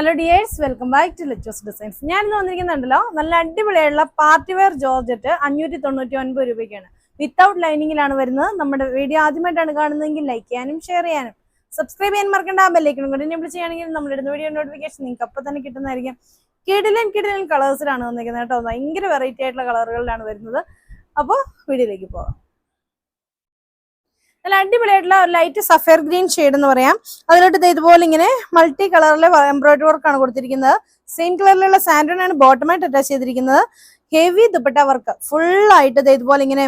Hello dears welcome back to ലെച്ചോസ് designs ഞാൻ ഇന്ന് വന്നിരിക്കുന്നുണ്ടല്ലോ നല്ല അടിപൊളിയായുള്ള പാർട്ടി വെയർ ജോർജറ്റ് അഞ്ഞൂറ്റി തൊണ്ണൂറ്റി ഒൻപത് രൂപയ്ക്കാണ് വിത്തൗട്ട് ലൈനിങ്ങിലാണ് വരുന്നത്. നമ്മുടെ വീഡിയോ ആദ്യമായിട്ടാണ് കാണുന്നതെങ്കിൽ ലൈക്ക് ചെയ്യാനും ഷെയർ ചെയ്യാനും. സബ്സ്ക്രൈബ് ചെയ്യാൻ മറക്കേണ്ട. ആ ബെല്ലൈക്കണം കൂടി എനേബിൾ ചെയ്യുകയാണെങ്കിൽ നമ്മുടെ ഇടുന്ന വീഡിയോ നോട്ടിഫിക്കേഷൻ നിങ്ങൾക്ക് അപ്പം തന്നെ കിട്ടുന്നതായിരിക്കും. കിടിലൻ കിടിലൻ കളേഴ്സിലാണ് വന്നിരിക്കുന്നത് കേട്ടോ. ഭയങ്കര വെറൈറ്റി ആയിട്ടുള്ള കളറുകളിലാണ് വരുന്നത്. അപ്പോൾ വീഡിയോയിലേക്ക് പോകാം നല്ല അടിപൊളിയായിട്ടുള്ള ഒരു ലൈറ്റ് സഫയർ ഗ്രീൻ ഷെയ്ഡ് എന്ന് പറയാം. അതിലോട്ട് ഇതുപോലെ ഇങ്ങനെ മൾട്ടി കളറിലെ എംബ്രോയിഡറി വർക്കാണ് കൊടുത്തിരിക്കുന്നത്. സെയിം കളറിലുള്ള സാൻഡോണാണ് ബോട്ടമായിട്ട് അറ്റാച്ച് ചെയ്തിരിക്കുന്നത്. ഹെവി ദുപ്പട്ട വർക്ക് ദേ ഇതുപോലെ ഇങ്ങനെ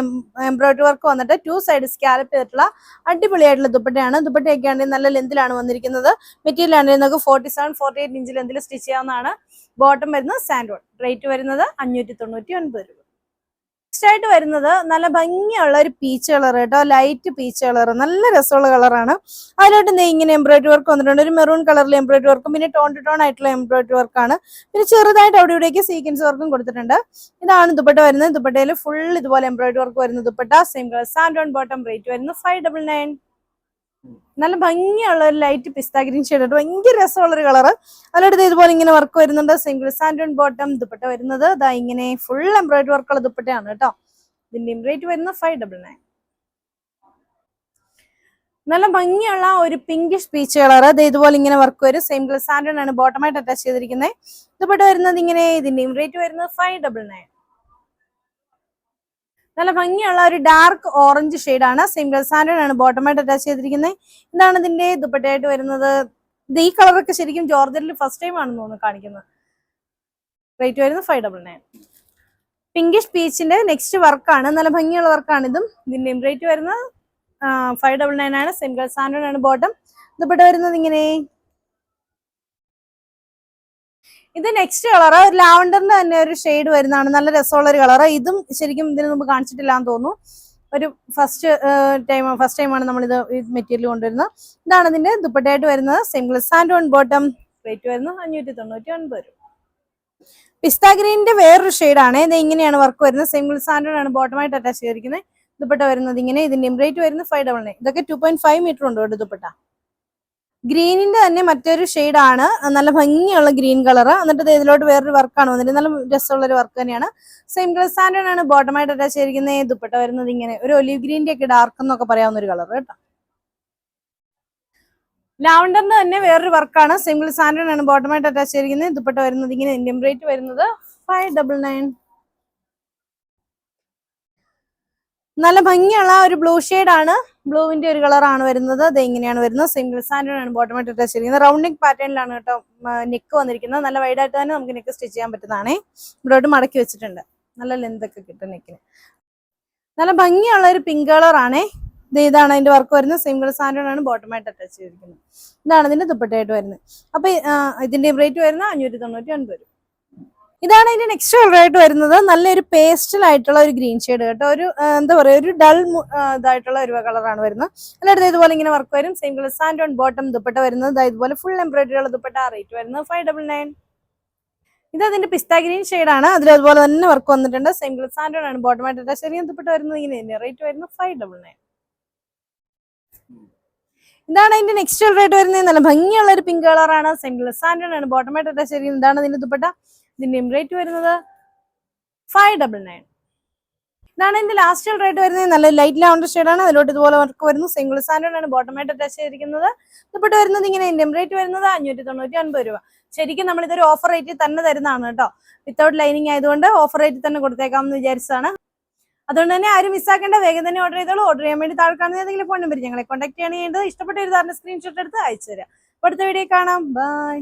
എംബ്രോയിഡറി വർക്ക് വന്നിട്ട് ടു സൈഡ് സ്കാലപ്പ് ചെയ്തിട്ടുള്ള അടിപൊളിയായിട്ടുള്ള ദുപ്പട്ടയാണ്. ദുപ്പട്ടയൊക്കെ ആണെങ്കിൽ നല്ല ലെന്തിലാണ് വന്നിരിക്കുന്നത്. മെറ്റീരിയൽ ആണെങ്കിൽ നമുക്ക് forty seven forty eight inch ലെന്തിൽ stitch ചെയ്യാവുന്നതാണ്. ബോട്ടം വരുന്നത് സാൻഡോൺ റേറ്റ് വരുന്നത് അഞ്ഞൂറ്റി തൊണ്ണൂറ്റി ഒൻപത് രൂപ. നെക്സ്റ്റ് ആയിട്ട് വരുന്നത് നല്ല ഭംഗിയുള്ള ഒരു പീച്ച് കളർ കേട്ടോ ലൈറ്റ് പീച്ച് കളർ നല്ല രസമുള്ള കളറാണ് അതിലോട്ട് നെയ് ഇങ്ങനെ എംബ്രോയിഡറി വർക്ക് വന്നിട്ടുണ്ട്. ഒരു മെറൂൺ കളറിൽ എംബ്രോയിഡറി വർക്കും പിന്നെ ടോൺ ടു ടോൺ ആയിട്ടുള്ള എംബ്രോയിഡറി വർക്കാണ് പിന്നെ ചെറുതായിട്ട് അവിടെ ഇവിടേക്ക് സീക്വൻസ് വർക്കും കൊടുത്തിട്ടുണ്ട്. ഇതാണ് ദുപ്പട്ട വരുന്നത്. ദുപ്പട്ടയിൽ ഫുൾ ഇതുപോലെ എംബ്രോയിഡറി വർക്ക് വരുന്ന dupatta. Same colour sand bottom rate വരുന്നത് ഫൈവ് ഡബിൾ നയൻ നല്ല ഭംഗിയുള്ള ഒരു ലൈറ്റ് പിസ്ത ഗ്രീൻ ഷെയ്ഡ് ഭയങ്കര രസമുള്ള ഒരു കളർ അതിലടുത്ത് ഇതുപോലെ ഇങ്ങനെ വർക്ക് വരുന്നുണ്ട്. സിംഗിൾ സാൻഡോൺ ബോട്ടം ദുപ്പട്ട വരുന്നത്. ഇതാ ഇങ്ങനെ ഫുൾ എംബ്രോയിഡറി വർക്കുള്ള ദുപ്പട്ടയാണ് കേട്ടോ. ഇതിന്റെയും റേറ്റ് വരുന്നത് ഫൈവ് ഡബിൾ നയൻ നല്ല ഭംഗിയുള്ള ഒരു പിങ്കിഷ് പീച്ച് കളർ ഇത് ഇതുപോലെ ഇങ്ങനെ വർക്ക് വരും. സെയിം കളർ സാൻഡോൺ ആണ് ബോട്ടമായിട്ട് അറ്റാച്ച് ചെയ്തിരിക്കുന്നത് ദുപ്പട്ട വരുന്നത് ഇങ്ങനെ ഇതിന്റെയും റേറ്റ് വരുന്നത് ഫൈവ് ഡബിൾ നയൻ നല്ല ഭംഗിയുള്ള ഒരു ഡാർക്ക് ഓറഞ്ച് സെയിം കളർ സാൻഡോൺ ആണ് ബോട്ടമായിട്ട് അറ്റാച്ച് ചെയ്തിരിക്കുന്നത് ഇതാണ് ഇതിന്റെ ദുപ്പട്ടയായിട്ട് വരുന്നത്. ഇത് ഈ കളറൊക്കെ ശരിക്കും ജോർജറ്റിൽ ഫസ്റ്റ് ടൈം ആണെന്ന് തോന്നുന്നു കാണിക്കുന്നത്. റേറ്റ് വരുന്നത് ഫൈവ് ഡബിൾ നയൻ പിങ്കിഷ് പീച്ചിന്റെ നെക്സ്റ്റ് വർക്കാണ് നല്ല ഭംഗിയുള്ള വർക്കാണ് ഇതും. ഇതിന്റെയും റേറ്റ് വരുന്നത് ഫൈവ് ഡബിൾ നയൻ ആണ്. കളർ സാൻഡോൺ ആണ് ബോട്ടം ദുപ്പട്ട വരുന്നത് ഇങ്ങനെ. ഇത് നെക്സ്റ്റ് കളർ ലാവണ്ടറിന്റെ തന്നെ ഒരു ഷെയ്ഡ് വരുന്നതാണ്. നല്ല രസമുള്ള ഒരു കളർ ഇതും ശരിക്കും ഇതിന് മുമ്പ് കാണിച്ചിട്ടില്ല എന്ന് തോന്നുന്നു. ഒരു ഫസ്റ്റ് ടൈം ഫസ്റ്റ് ടൈമാണ് നമ്മൾ ഇത് മെറ്റീരിയൽ കൊണ്ടുവരുന്നത്. ഇതാണ് ഇതിന്റെ ദുപ്പട്ടയായിട്ട് വരുന്നത്. സിംഗിൾ സാൻഡ് ഓൺ ബോട്ടം റേറ്റ് വരുന്നത് അഞ്ഞൂറ്റി തൊണ്ണൂറ്റി ഒൻപത് രൂപ. പിസ്ത ഗ്രീനിന്റെ വേറൊരു ഷെയ്ഡാണ് ഇത് ഇങ്ങനെയാണ് വർക്ക് വരുന്നത്. സിംഗിൾ സാൻഡ് ആണ് ബോട്ടമായിട്ട് അറ്റാച്ച് ചെയ്തിരിക്കുന്നത്. ദുപ്പട്ട വരുന്നത് ഇങ്ങനെ. ഇതിന്റെ റേറ്റ് വരുന്നത് ഫൈവ് ഡബിൾ ഇതൊക്കെ ടു പോയിന്റ് ഫൈവ് മീറ്റർ ഉണ്ട് കേട്ടോ ദുപ്പട്ട? ഗ്രീനിന്റെ തന്നെ മറ്റൊരു ആണ് നല്ല ഭംഗിയുള്ള ഗ്രീൻ കളർ എന്നിട്ട് ഇതിലോട്ട് വേറൊരു വർക്കാണ് വന്നിട്ട് നല്ല രസമുള്ള ഒരു വർക്ക് തന്നെയാണ്. സെയിം കളർ സ്റ്റാൻഡേർഡ് ആണ്. ബോട്ടമായിട്ട് അറ്റാച്ച് ചെയ്തിരിക്കുന്നത് ദുപ്പട്ട വരുന്നത് ഇങ്ങനെ. ഒരു ഒലിവ് ഗ്രീന്റെ ഒക്കെ ഡാർക്ക് എന്നൊക്കെ പറയാവുന്ന ഒരു കളർ കേട്ടോ. ലാവണ്ടറിന് തന്നെ വേറൊരു വർക്കാണ്. സിംഗിൾ സാൻഡൺ ആണ്. ബോട്ടമായിട്ട് അറ്റാച്ച് ചെയ്തിരിക്കുന്നത് ദുപ്പട്ട വരുന്നത്. ഇങ്ങനെ റേറ്റ് വരുന്നത്. ഫൈവ് ഡബിൾ നയൻ നല്ല ഭംഗിയുള്ള ഒരു ബ്ലൂ ആണ്. ബ്ലൂവിന്റെ ഒരു കളറാണ് വരുന്നത്. അത് എങ്ങനെയാണ് വരുന്നത്. സിംഗിൾ സാൻഡേഡ് ആണ് ബോട്ടമായിട്ട് ഇട്ട് ചെയ്തിരിക്കുന്നത് റൗണ്ട് നെക്ക് പാറ്റേണിലാണ് കേട്ടോ നെക്ക് വന്നിരിക്കുന്നത്. നല്ല വൈഡായിട്ട് തന്നെ നമുക്ക് നെക്ക് സ്റ്റിച്ച് ചെയ്യാൻ പറ്റുന്നതാണേ. ഇവിടോട്ട് മടക്കി വെച്ചിട്ടുണ്ട്. നല്ല ലെന്ത് ഒക്കെ കിട്ടും നെക്കിന് നല്ല ഭംഗിയുള്ള ഒരു പിങ്ക് കളറാണേ ഇത് ഇതാണ് അതിന്റെ വർക്ക് വരുന്നത്. സിംഗിൾ സാൻഡേഡ് ആണ് ബോട്ടമായിട്ട് അറ്റാച്ച് ചെയ്തിരിക്കുന്നത്. ഇതാണ് ഇതിന്റെ ദുപ്പട്ടയായിട്ട് വരുന്നത്. അപ്പൊ ഇതിന്റെ റേറ്റ് വരുന്നത് അഞ്ഞൂറ്റി തൊണ്ണൂറ്റി ഒൻപത് രൂപ. ഇതാണ് ഇതിന്റെ നെക്സ്റ്റ് കളർ ആയിട്ട് വരുന്നത്. നല്ലൊരു പേസ്റ്റൽ ആയിട്ടുള്ള ഒരു ഗ്രീൻ ഷെയ്ഡ് കേട്ടോ. ഒരു എന്താ പറയുക ഒരു ഡൾ ഇതായിട്ടുള്ള ഒരു കളറാണ് വരുന്നത്. എല്ലായിടത്തും ഇതുപോലെ ഇങ്ങനെ വർക്ക് വരും. Same colour sand on bottom dupatta വരുന്നത്. ഇതുപോലെ ഫുൾ എംബ്രോയിഡറി ഉള്ള ദുപ്പട്ട റേറ്റ് വരുന്നത്. ഫൈവ് ഡബിൾ നയൻ ഇത് അതിന്റെ പിസ്ത ഗ്രീൻ ആണ്. അതിൽ അതുപോലെ തന്നെ വർക്ക് വന്നിട്ടുണ്ട്. സെയിം കളർ സാൻഡ് ആണ്. ബോട്ടമായിട്ട് ചെറിയ ദുപ്പട്ട വരുന്നത് ഇങ്ങനെ തന്നെ റേറ്റ് വരുന്നത് ഫൈവ് ഡബിൾ നയൻ ഇതാണ് അതിന്റെ നെക്സ്റ്റ് കളറായിട്ട് വരുന്നത്. നല്ല ഭംഗിയുള്ള ഒരു പിങ്ക് കളറാണ് സെയിം കളർ സാൻഡ് ആണ്. ബോട്ടമായിട്ട് ചെറിയ ഇതാണ് ഇതിന്റെ ദുപ്പട്ട. ഇതിന്റെ റേറ്റ് വരുന്നത് ഫൈവ് ഡബിൾ നയൻ ഇതാണ് ഇതിന്റെ ലാസ്റ്റ് റേറ്റ് വരുന്നത്. നല്ല ലൈറ്റ് ലാവണ്ടർ ഷെയ്ഡാണ് അതിലോട്ട് ഇതുപോലെ വർക്ക് വരുന്നു. സിംഗിൾ സ്റ്റാൻഡേർഡ് ആണ്. ബോട്ടമായിട്ട് അറ്റാച്ച് ചെയ്തിരിക്കുന്നത്. ഇതിപ്പോട്ട് വരുന്നത് ഇങ്ങനെ ഇന്ത്യൻ റേറ്റ് വരുന്നത് അഞ്ഞൂറ്റി തൊണ്ണൂറ്റി ഒൻപത് രൂപ. ശരിക്കും നമ്മൾ ഇതൊരു ഓഫർ റേറ്റിൽ തന്നെ തരുന്നതാണ് കേട്ടോ. വിത്തൗട്ട് ലൈനിങ് ആയതുകൊണ്ട് ഓഫർ റേറ്റിൽ തന്നെ കൊടുത്തേക്കാം എന്ന് വിചാരിച്ചതാണ്. അതുകൊണ്ട് തന്നെ ആരും മിസ്സാക്കേണ്ട വേഗം തന്നെ ഓർഡർ ചെയ്തോളൂ. ഓർഡർ ചെയ്യാൻ വേണ്ടി താഴെ കാണുന്ന ഏതെങ്കിലും ഫോൺ നമ്പർ ഞങ്ങളെ കോൺടാക്ട് ചെയ്യണേണ്ടത് ഇഷ്ടപ്പെട്ട ഒരു സ്ക്രീൻഷോട്ട് എടുത്ത് അയച്ചു തരാം അടുത്ത വീഡിയോ കാണാം. ബൈ